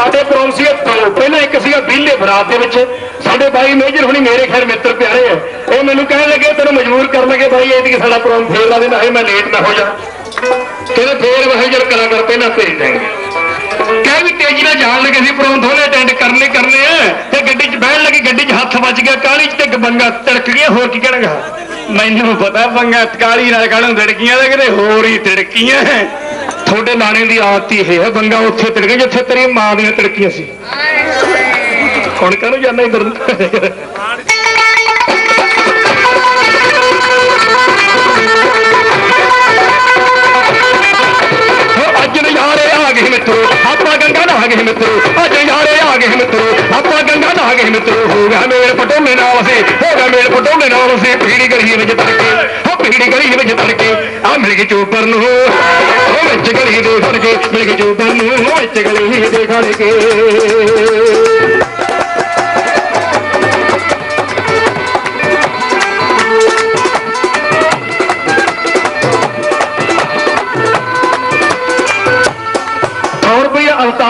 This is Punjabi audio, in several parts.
ਸਾਡੇ ਤੋਂ ਪਹਿਲਾਂ ਇੱਕ ਸੀਗਾ ਬੀਲੇ ਬਰਾਤ ਦੇ ਵਿੱਚ। ਸਾਡੇ ਬਾਈ ਮੇਜਰ ਹੁਣੀ ਮੇਰੇ ਖੈਰ ਮਿੱਤਰ ਪਿਆਰੇ ਆ। ਇਹ ਮੈਨੂੰ ਕਹਿਣ ਲੱਗੇ, ਤੈਨੂੰ ਮਜਬੂਰ ਕਰਨ ਲੱਗੇ ਬਾਈ, ਇਹ ਸਾਡਾ ਪ੍ਰੋਗਰਾਮ ਫੇਰ ਲਾ ਦੇਣਾ ਹੈ ਮੈਂ ਲੇਟ ਨਾ ਹੋ ਜਾ। ਕਹਿੰਦੇ, ਫੇਰ ਵਹੇ ਜਰ ਕਲਾਕਾਰ ਪਹਿਲਾਂ ਭੇਜ ਦੇਣਗੇ ਕਹਿ ਵੀ ਤੇਜ਼ੀ ਨਾਲ ਜਾਣ ਲੱਗੇ ਸੀ ਪ੍ਰੋਗਰਾਮ ਥੋੜੇ ਅਟੈਂਡ ਕਰਨੇ ਕਰਨੇ ਆ। ਤੇ ਗੱਡੀ 'ਚ ਬਹਿਣ ਲੱਗੀ, ਗੱਡੀ 'ਚ ਹੱਥ ਵੱਜ ਗਿਆ ਕਾਲੀ 'ਚ ਤੇ ਬੰਗਾ ਤੜਕ ਗਿਆ ਹੋਰ ਕੀ ਕਹਿਣਗਾ? ਮੈਨੂੰ ਪਤਾ ਬੰਗਾ ਕਾਲੀ ਨਾਲ ਕਾਹਨੂੰ ਤੜਕੀਆਂ ਤੇ ਕਿਤੇ ਹੋਰ ਹੀ ਤੜਕੀਆਂ ਤੁਹਾਡੇ ਲਾਣੇ ਦੀ ਆਦਤ ਹੀ ਹੈ ਬੰਗਾ ਉੱਥੇ ਤੜਕੇ ਜਿੱਥੇ ਤੇਰੀ ਮਾਂ ਦੀਆਂ ਤੜਕੀਆਂ ਸੀ। ਹੁਣ ਕਾਹਨੂੰ ਜਾਣਾ ਇਧਰ ਆਪਾਂ ਮਿੱਤਰੋ, ਹੋ ਗਿਆ ਮੇਲ ਪਟੋਲੇ ਨਾਲ ਅਸੀਂ, ਹੋ ਗਿਆ ਮੇਲ ਪਟੋਲੇ ਨਾਲ ਅਸੀਂ, ਪੀੜੀ ਗਲੀ ਵਿੱਚ ਤੜਕੇ, ਹੋ ਪੀੜੀ ਗਲੀ ਵਿੱਚ ਤੜਕੇ ਆ ਮਿਲ ਗਈ ਚੋਪਰ ਨੂੰ ਉਹ ਵਿੱਚ ਗਲੀ ਦੇ ਫੜ ਕੇ ਮਿਲ ਗਈ ਚੋਪਰ ਨੂੰ ਉਹ ਵਿੱਚ ਗਲੀ ਦੇ ਖੜ ਕੇ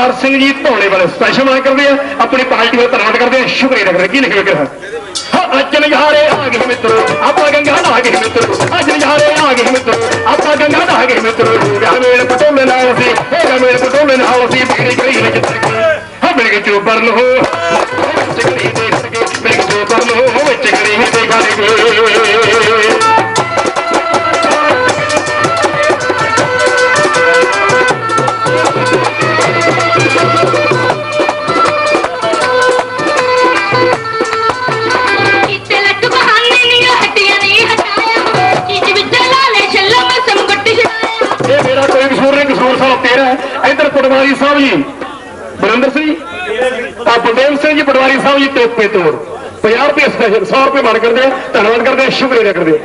ਅਵਤਾਰ ਸਿੰਘ ਜੀ ਧੋਲੇ ਵਾਲੇ ਸਪੈਸ਼ਲ ਮਾਨ ਕਰਦੇ ਆ, ਆਪਣੀ ਪਾਰਟੀ ਦਾ ਧੰਨਵਾਦ ਕਰਦੇ ਆ, ਸ਼ੁਕਰੀਆ ਕਰਦੇ ਕੀ ਲਿਖਿਆ ਗਿਆ ਹਾਂ। ਅੱਜ ਨਜ਼ਾਰੇ ਆ ਗਏ ਮਿੱਤਰੋ, ਆਪਾਂ ਗੰਗਾ ਨਹਾ ਗਏ ਮਿੱਤਰੋ, ਅੱਜ ਨਜ਼ਾਰੇ ਆ ਗਏ ਮਿੱਤਰੋ, ਆਪਾਂ ਗੰਗਾ ਨਹਾ ਗਏ ਮਿੱਤਰੋ ਹੋ ਮੇਲ ਪਟੋਲੇ ਨਾਲ ਅਸੀਂ ਹੋ ਮੇਲ ਪਟੋਲੇ ਨਾਲ ਸੀ ਬਿਗੜੀ ਗਈ ਵਿੱਚ ਤੜਕੇ ਹਾਂ, ਮਿਲ ਕੇ ਚੋਬਰ ਨੂੰ ਹੈ। ਇੱਧਰ ਪਟਵਾਰੀ ਸਾਹਿਬ ਜੀ ਬਰਿੰਦਰ ਸਿੰਘ ਆ ਬਲਦੇਵ ਸਿੰਘ ਜੀ ਪਟਵਾਰੀ ਸਾਹਿਬ ਜੀ ਟੋਪੇ ਤੋੜ। 50 ਰੁਪਏ ਸਪੈਸ਼ਲ 100 ਰੁਪਏ ਮਾਰ ਕਰਦੇ ਧੰਨਵਾਦ ਕਰਦੇ ਸ਼ੁਕਰੀਆ ਕਰਦੇ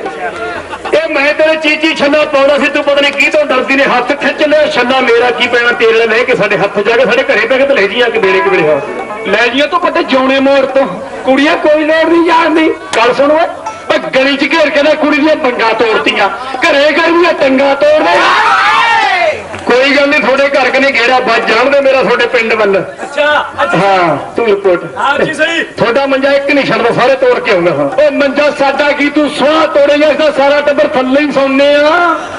ਇਹ ਮੈਂ ਤੇਰੇ ਚੀਚੀ ਛੱਲਾ ਪਾਉਣਾ ਸੀ ਤੂੰ ਪਤਾ ਨਹੀਂ ਕੀ ਤੋਂ ਡਰਦੀ ਨੇ ਹੱਥ ਖਿੱਚ ਲਿਆ ਛੱਲਾ ਮੇਰਾ ਕੀ ਪੈਣਾ ਤੇਰੇ ਲੈ ਕੇ ਸਾਡੇ ਹੱਥ ਜਾ ਕੇ ਸਾਡੇ ਘਰੇ ਪੈ ਕੇ ਤੇ ਲੈ ਜੀਆਂ ਕਿ ਵੇਲੇ ਕਿ ਵੇਲੇ ਹਾਂ ਲੈ ਜੀਆਂ ਤੂੰ ਵੱਡੇ ਜੌਣੇ ਮੋੜ ਤੋਂ। ਕੁੜੀਆਂ ਕੋਈ ਲੋੜ ਨਹੀਂ ਜਾਣਦੀ ਗੱਲ ਸੁਣ ਓਏ ਓਏ ਗਲੀ ਚ ਘੇਰ ਕੇ ਨਾ ਕੁੜੀ ਦੀਆਂ ਪੰਗਾ ਤੋੜਤੀਆਂ। ਘਰੇ ਘਰ ਦੀਆਂ ਟੰਗਾ ਤੋੜਦੇ। ਕੋਈ ਗੱਲ ਨਹੀਂ ਤੁਹਾਡੇ ਘਰ ਕਨੇ ਘੇਰਾ ਵੱਜ ਜਾਣਦੇ ਮੇਰਾ ਤੁਹਾਡੇ ਪਿੰਡ ਵੱਲ। ਅੱਛਾ ਅੱਛਾ। ਹਾਂ ਤੂੰ ਰਿਪੋਰਟ ਹਾਂ ਜੀ ਸਹੀ। ਤੁਹਾਡਾ ਮੰਜਾ ਇੱਕ ਨਹੀਂ ਛੱਡਦਾ ਸਾਰੇ ਤੋੜ ਕੇ ਆਉਂਦਾ ਹਾਂ। ਉਹ ਮੰਜਾ ਸਾਡਾ ਕੀ ਤੂੰ ਸੋਹਾ ਤੋੜੇਗਾ ਇਸ ਦਾ ਸਾਰਾ ਟੱਬਰ ਥੱਲੇ ਹੀ ਸੌਂਨੇ ਆ?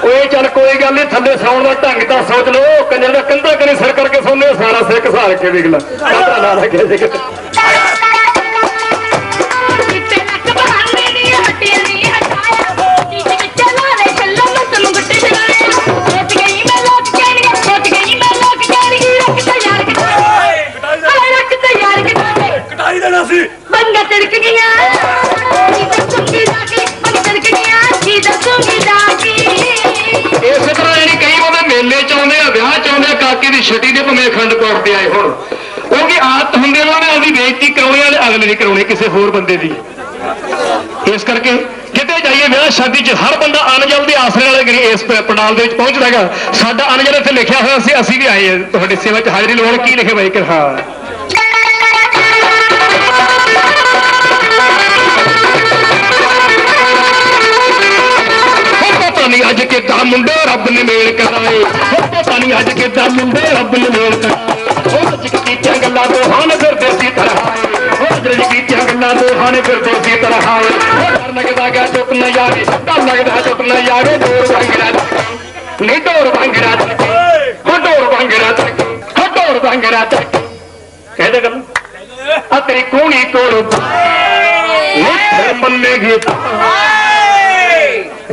ਓਏ ਚੱਲ ਕੋਈ ਗੱਲ ਨਹੀਂ ਥੱਲੇ ਸੌਣ ਦਾ ਢੰਗ ਤਾਂ ਸੋਚ ਲਓ। ਕੰਜਰ ਦਾ ਕੰਧਾ ਕਨੇ ਸਿਰ ਕਰਕੇ ਸੌਂਨੇ ਆ, ਸਾਰਾ ਸਿਰ ਘਸਾਰ ਕੇ ਵੇਖ ਲੈ। ਕਾਹਦਾ ਲਾ ਲੱਗਿਆ ਸੀ ਨਹੀਂ ਕਰਾਉਣੀ ਕਿਸੇ ਹੋਰ ਬੰਦੇ ਦੀ। ਇਸ ਕਰਕੇ ਕਿਤੇ ਜਾਈਏ ਵਿਆਹ ਸ਼ਾਦੀ 'ਚ ਹਰ ਬੰਦਾ ਅਨਜਲ ਦੇ ਆਸਰੇ ਵਾਲੇ ਗਰੀ ਇਸ ਪੰਡਾਲ ਦੇ ਵਿੱਚ ਪਹੁੰਚਦਾ ਹੈਗਾ ਸਾਡਾ ਅਨਜਲ ਇੱਥੇ ਲਿਖਿਆ ਹੋਇਆ ਸੀ, ਅਸੀਂ ਵੀ ਆਏ ਹਾਂ। ਤੁਹਾਡੀ ਸੇਵਾ 'ਚ ਹਾਜ਼ਰੀ ਲਵਾਉਣ ਕੀ ਲਿਖੇ ਬਾਈ ਕਿ ਹਾਂ ਨਹੀਂ ਅੱਜ ਕਿੱਦਾਂ ਮੁੰਡੇ ਰੱਬ ਨੇ ਮੇਲ ਕਰਾਏ ਹੋ ਪਤਾ ਨਹੀਂ ਅੱਜ ਕਿੱਦਾਂ ਮੁੰਡੇ ਰੱਬ ਨੇ ਮੇਲ ਕਰਾਏ। ਹੋ ਅੱਜ ਕੀਤੀਆਂ ਗੱਲਾਂ ਤੋਂ ਹਨ ਫਿਰਦੇ ਸੀ ਤਰਹਾਏ ਹੋ ਅੱਜ ਕੀਤੀਆਂ ਗੱਲਾਂ ਤੋਂ ਹਨ ਫਿਰਦੇ ਸੀ ਤਰਹਾਏ ਹੋ ਡਰ ਲੱਗਦਾ ਗਿਆ ਚੁੱਪ ਨਾ ਜਾਵੇ ਡਰ ਲੱਗਦਾ ਚੁੱਪ ਨਾ ਜਾਵੇ ਡੋਰ ਵਾਂਗੜਾ ਨਹੀਂ ਡੋਰ ਵਾਂਗੜਾ ਹੋ ਡੋਰ ਵਾਂਗੜਾ ਹੋ ਡੋਰ ਵਾਂਗੜਾ ਕਹਿੰਦੇ ਗੱਲ ਆ ਤੇਰੀ ਕੋਣੀ ਕੋਲ ਫਿਰ ਮੰਨੇਗੀ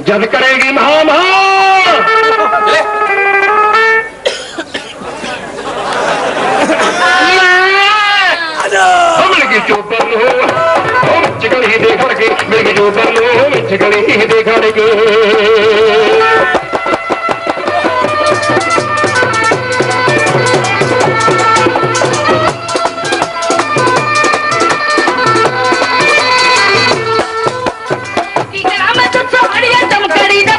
ਜਦ ਕਰੇਗੀ ਮਹਾ ਮਹਾ ਗਲੀ ਦੇ ਖੜ ਦਾ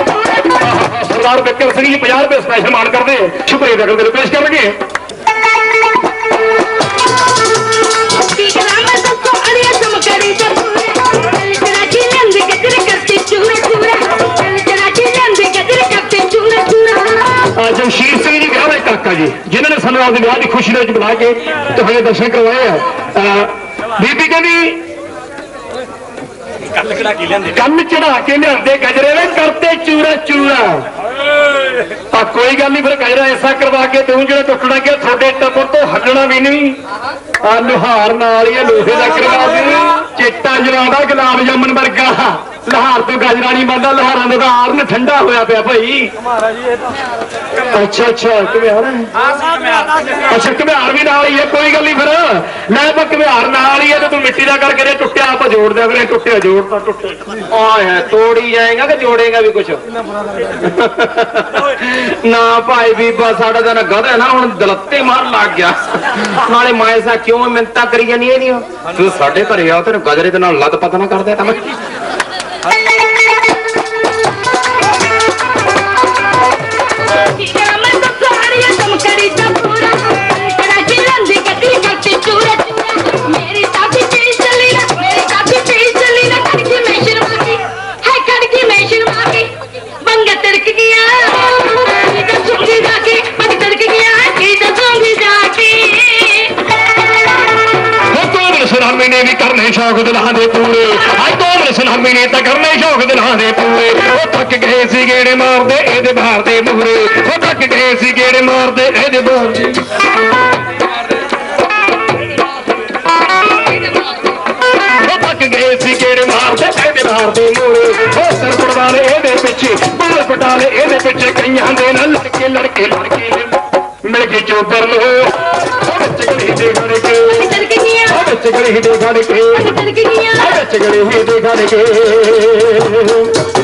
ਸਰਦਾਰ ਬਿੱਕਰ ਸਿੰਘ ਜੀ 50 ਰੁਪਏ ਸਪੈਸ਼ਲ ਮਾਨ ਕਰਦੇ। ਸ਼ੁਕਰੀਆ ਕਰਦੇ ਨੇ ਪੇਸ਼ ਕਰਨਗੇ। ਜਮਸ਼ੀਰ ਸਿੰਘ ਜੀ ਵਿਆਹ ਕਾਕਾ ਜੀ ਜਿਨ੍ਹਾਂ ਨੇ ਸਾਨੂੰ ਆਪਦੇ ਵਿਆਹ ਦੀ ਖੁਸ਼ੀ ਦੇ ਵਿੱਚ ਬੁਲਾ ਕੇ ਤੁਹਾਡੇ ਦਰਸ਼ਨ ਕਰਵਾਏ ਆ। ਬੀਬੀ ਕਹਿੰਦੀ ਕੱਲ ਕਿਹੜਾ ਕੀ ਲੈਂਦੇ ਕੰਨ ਚੜਾ ਕੇ ਲਿਆਂਦੇ ਗਜਰੇ ਵੇ ਕਰਤੇ ਚੂਰਾ ਚੂਰਾ। ਆ ਕੋਈ ਗੱਲ ਨਹੀਂ ਫਿਰ ਗਜਰਾ ਐਸਾ ਕਰਵਾ ਕੇ ਤੂੰ ਜਿਹੜਾ ਟੁੱਟਣਾ ਕਿ ਤੁਹਾਡੇ ਟੱਬਰ ਤੋਂ ਹੱਲਣਾ ਵੀ ਨਹੀਂ। ਆ ਲੋਹਾਰ ਨਾਲ ਹੀ ਇਹ ਲੋਹੇ ਦਾ ਕਰਵਾ ਦੇ। ਚਿੱਟਾ ਜਵਾਦਾ ਗੁਲਾਬ ਜਾਮਨ ਵਰਗਾ। ਲੋਹਾਰ ਤੋਂ ਗਜਰਾ ਨਹੀਂ ਬਣਦਾ, ਲੋਹਾਰਾਂ ਦਾ ਆਰਨ ਠੰਡਾ ਹੋਇਆ ਪਿਆ ਭਾਈ। ਅੱਛਾ ਅੱਛਾ ਕਿਵੇਂ ਅੱਛਾ, ਘਮਿਆਰ ਵੀ ਨਾਲ ਹੀ ਹੈ, ਕੋਈ ਗੱਲ ਨਹੀਂ ਫਿਰ। ਲੈ ਆਪਾਂ ਘਮਿਆਰ ਨਾਲ ਹੀ ਹੈ ਤੇ ਤੂੰ ਮਿੱਟੀ ਦਾ ਕਰਕੇ ਜੇ ਟੁੱਟਿਆ, ਆਪਾਂ ਜੋੜ ਦਿਆ ਕਰੇ ਟੁੱਟਿਆ ਜੋੜਦਾ ਟੁੱਟੇ। ਆ ਹੈ ਤੋੜੀ ਜਾਏਗਾ ਕਿ ਜੋੜੇਗਾ ਵੀ ਕੁਛ? ਨਾ ਭਾਈ ਬੀਬਾ, ਸਾਡਾ ਤਾਂ ਨਾ ਗਧਾ ਨਾ, ਹੁਣ ਦਲੱਤੇ ਮਾਰ ਲੱਗ ਗਿਆ। ਨਾਲੇ ਮਾਇਸਾ ਕਿਉਂ ਮਿੰਤਾ ਕਰੀ ਜਾਨੀ ਇਹਦੀਆਂ? ਤੂੰ ਸਾਡੇ ਘਰੇ ਆ, ਤੈਨੂੰ ਗਜਰੇ ਦੇ ਨਾਲ ਲੱਤ ਪਤਾ ਨਾ ਕਰਦੇ ਤਾਂ ਮੈਂ। ਠੀਕ ਹੈ ਮੈਂ ਤਾਂ ਸਾਰੀਆਂ ਕੋਮਲ ਨੇ ਵੀ ਕਰਨੇ ਸ਼ੌਕ ਦਿਲਾਂ ਦੇ ਪੂਰੇ। ਅੱਜ ਕੋਮਲ ਸੁਨਾਮੀ ਨੇ ਤਾਂ ਕਰਨੇ ਸ਼ੌਕ ਦਿਲਾਂ ਦੇ ਪੂਰੇ। ਉਹ ਥੱਕ ਗਏ ਸੀ ਗੇੜੇ ਮਾਰਦੇ ਇਹਦੇ ਬਾਹਰ ਦੇ ਮੂਹਰੇ। ਉਹ ਥੱਕ ਗਏ ਸੀ ਗੇੜੇ ਮਾਰਦੇ ਇਹਦੇ ਬਾਹਰ ਦੇ ਉਹ ਥੱਕ ਗਏ ਸੀ ਗੇੜੇ ਮਾਰਦੇ ਇਹਦੇ ਬਾਹਰ ਦੇ ਮੂਹਰੇ। ਉਹ ਸਰਪੜ ਵਾਲੇ ਇਹਦੇ ਪਿੱਛੇ, ਬਾਲ ਪਟਾਲੇ ਇਹਦੇ ਪਿੱਛੇ ਕਈਆਂ ਦੇ ਨਾਲ ਲੜਕੇ ਲੜਕੇ ਲੜਕੇ ਮਿਲ ਕੇ ਚੋਬਰ ਨੂੰ। ਵਿੱਚ ਗਲੀ ਦੇ ਘੜ ਕੇ ਵਿੱਚ ਗਲੀ ਦੇ ਘੜ ਕੇ